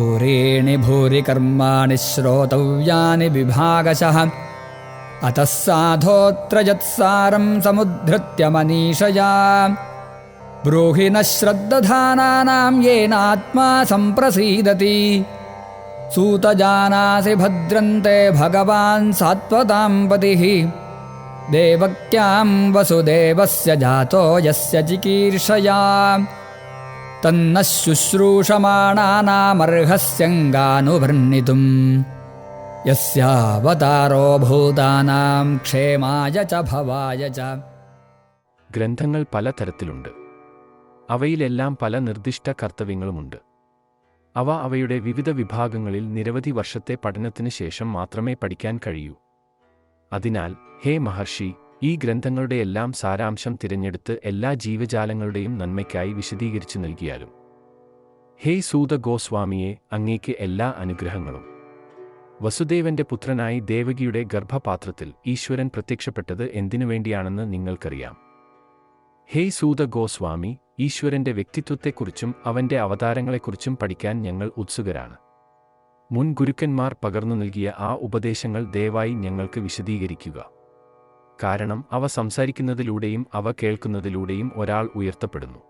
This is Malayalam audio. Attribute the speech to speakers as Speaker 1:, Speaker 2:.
Speaker 1: भूरीणि भूरि कर्माणि श्रोतव्यानि विभागशः। अतः साधोऽत्र यत्सारं समुद्धृत्य मनीषया ब्रूहि न श्रद्दधानानां येनात्मा सम्प्रसीदति। सूतजानासि भद्रन्ते भगवान् सात्वतां पतिः देवक्यां वसुदेवस्य जातो यस्य चिकीर्षया തന്ന ശുശ്രൂഷമാണാനാമർഹസ്യങ്കാനുവർണിതും യസ്യാവതാരോ ഭൂതാനാം ക്ഷേമായ ച ഭവായ ച.
Speaker 2: ഗ്രന്ഥങ്ങൾ പലതരത്തിലുണ്ട്. അവയിലെല്ലാം പല നിർദ്ദിഷ്ട കർത്തവ്യങ്ങളുമുണ്ട്. അവ അവയുടെ വിവിധ വിഭാഗങ്ങളിൽ നിരവധി വർഷത്തെ പഠനത്തിന് ശേഷം മാത്രമേ പഠിക്കാൻ കഴിയൂ. അതിനാൽ ഹേ മഹർഷി ഈ ഗ്രന്ഥങ്ങളുടെയെല്ലാം സാരാംശം തിരഞ്ഞെടുത്ത് എല്ലാ ജീവജാലങ്ങളുടെയും നന്മയ്ക്കായി വിശദീകരിച്ചു നൽകിയാലും. ഹേ സൂത ഗോസ്വാമിയെ അങ്ങേക്ക് എല്ലാ അനുഗ്രഹങ്ങളും. വസുദേവന്റെ പുത്രനായി ദേവകിയുടെ ഗർഭപാത്രത്തിൽ ഈശ്വരൻ പ്രത്യക്ഷപ്പെട്ടത് എന്തിനുവേണ്ടിയാണെന്ന് നിങ്ങൾക്കറിയാം. ഹേ സൂത ഗോസ്വാമി ഈശ്വരന്റെ വ്യക്തിത്വത്തെക്കുറിച്ചും അവന്റെ അവതാരങ്ങളെക്കുറിച്ചും പഠിക്കാൻ ഞങ്ങൾ ഉത്സുകരാണ്. മുൻ ഗുരുക്കന്മാർ പകർന്നു നൽകിയ ആ ഉപദേശങ്ങൾ ദയവായി ഞങ്ങൾക്ക് വിശദീകരിക്കുക. കാരണം അവ സംസാരിക്കുന്നതിലൂടെയും അവ കേൾക്കുന്നതിലൂടെയും ഒരാൾ ഉയർത്തപ്പെടുന്നു.